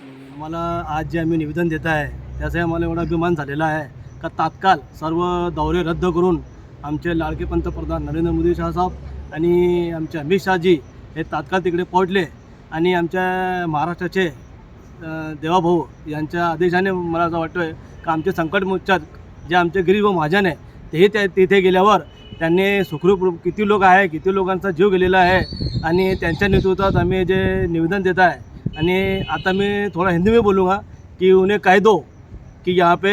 आम्हाला आज जे आम्ही निवेदन देत आहे त्यासाठी आम्हाला एवढा अभिमान झालेला आहे का तात्काळ सर्व दौरे रद्द करून आमचे लाडके पंतप्रधान नरेंद्र मोदी साहेब आणि आमचे अमित शहाजी हे तात्काळ तिकडे पोहोचले आणि आमच्या महाराष्ट्राचे देवाभाऊ यांच्या आदेशाने मला असं वाटतं आहे का आमचे संकट मोर्चात जे आमचे गरीब व महाजन आहे तेही त्या तिथे गेल्यावर त्यांनी सुखरूप किती लोक आहे किती लोकांचा जीव गेलेला आहे आणि त्यांच्या नेतृत्वात आम्ही जे निवेदन देत आहे आणि आता मैं थोड़ा हिंदी में बोलूँगा कि उन्हें कह दो कि यहाँ पे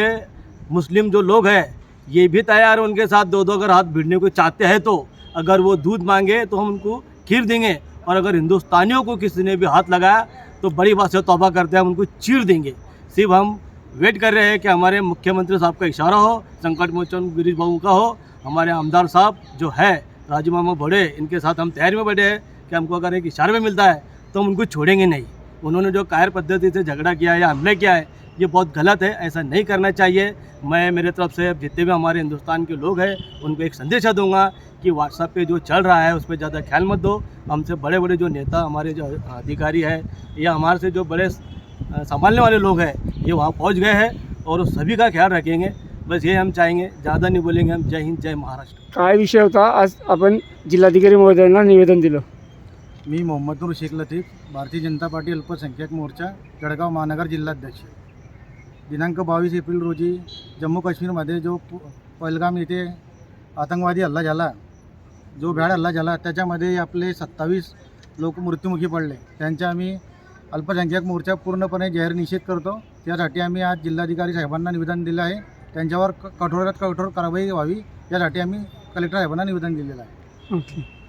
मुस्लिम जो लोग हैं, ये भी तैयार हैं उनके साथ दो दो अगर हाथ भिड़ने को चाहते हैं तो। अगर वो दूध मांगे तो हम उनको खीर देंगे और अगर हिंदुस्तानियों को किसी ने भी हाथ लगाया तो बड़ी बात से तौबा करते हैं, हम उनको चीर देंगे। सिर्फ़ हम वेट कर रहे हैं कि हमारे मुख्यमंत्री साहब का इशारा हो, संकट मोचन गिरीश बाबू का हो, हमारे आमदार साहब जो है, राजू मामा बड़े, इनके साथ हम तैयारी में बैठे हैं कि हमको अगर एक इशारे में मिलता है तो हम उनको छोड़ेंगे नहीं। उन्होंने जो कायर पद्धति से झगड़ा किया है या हमले किया है, ये बहुत गलत है, ऐसा नहीं करना चाहिए। मैं, मेरे तरफ़ से जितने भी हमारे हिंदुस्तान के लोग हैं, उनको एक संदेश दूँगा कि व्हाट्सएप पे जो चल रहा है, उस पर ज़्यादा ख्याल मत दो। हमसे बड़े बड़े जो नेता, हमारे जो अधिकारी है, या हमारे से जो बड़े संभालने वाले लोग हैं, ये वहाँ पहुँच गए हैं और सभी का ख्याल रखेंगे। बस ये हम चाहेंगे, ज़्यादा नहीं बोलेंगे हम। जय हिंद, जय महाराष्ट्र। काय विषय होता? आज आपण जिल्हाधिकारी महोदयांना निवेदन दिलं. मी मोहम्मद नूर शेख लतीफ भारतीय जनता पार्टी अल्पसंख्याक मोर्चा जळगाव महानगर जिल्हाध्यक्ष. दिनांक बावीस एप्रिल रोजी जम्मू काश्मीरमध्ये जो पु- पहलगाम येथे आतंकवादी हल्ला झाला जो भ्याड हल्ला झाला त्याच्यामध्ये आपले सत्तावीस लोक मृत्युमुखी पडले. त्यांच्या आम्ही अल्पसंख्याक मोर्चा पूर्णपणे जाहीर निषेध करतो. त्यासाठी आम्ही आज जिल्हाधिकारी साहेबांना निवेदन दिलं आहे. त्यांच्यावर क- कठोरात कठोर कारवाई व्हावी यासाठी आम्ही कलेक्टर साहेबांना निवेदन दिलेलं आहे. ओके.